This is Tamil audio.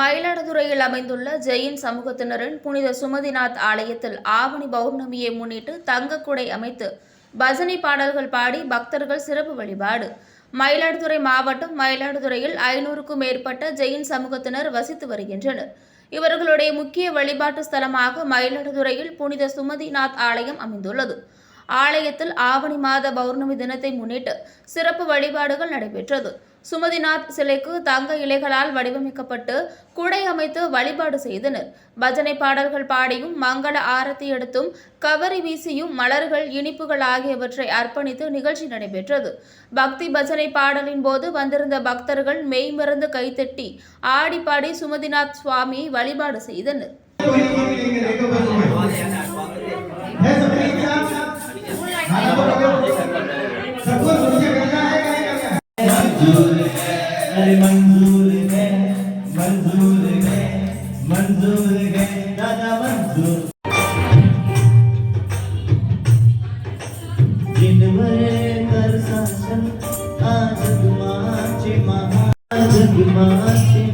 மயிலாடுதுறையில் அமைந்துள்ள ஜெயின் சமூகத்தினரின் புனித சுமதிநாத் ஆலயத்தில் ஆவணி பௌர்ணமியை முன்னிட்டு தங்கக்குடை அமைத்து பஜனை பாடல்கள் பாடி பக்தர்கள் சிறப்பு வழிபாடு. மயிலாடுதுறை மாவட்டம் மயிலாடுதுறையில் ஐநூறுக்கும் மேற்பட்ட ஜெயின் சமூகத்தினர் வசித்து வருகின்றனர். இவர்களுடைய முக்கிய வழிபாட்டு ஸ்தலமாக மயிலாடுதுறையில் புனித சுமதிநாத் ஆலயம் அமைந்துள்ளது. ஆலயத்தில் ஆவணி மாத பௌர்ணமி தினத்தை முன்னிட்டு சிறப்பு வழிபாடுகள் நடைபெற்றது. சுமதிநாத் சிலைக்கு தங்க இலைகளால் வடிவமைக்கப்பட்டு குடை அமைத்து வழிபாடு செய்தனர். பஜனை பாடல்கள் பாடியும் மங்கள ஆரத்தி எடுத்தும் கவரி வீசியும் மலர்கள் இனிப்புகள் ஆகியவற்றை அர்ப்பணித்து நிகழ்ச்சி நடைபெற்றது. பக்தி பஜனை பாடலின் போது வந்திருந்த பக்தர்கள் மெய்மறந்து கைத்தட்டி ஆடிப்பாடி சுமதிநாத் சுவாமியை வழிபாடு செய்தனர். मंजूर है। अरे मंजूर है मंजूर है मंजूर है। दादा मंजूर। जिन भरे कर शासन आज तुम्हारे महा जग माचे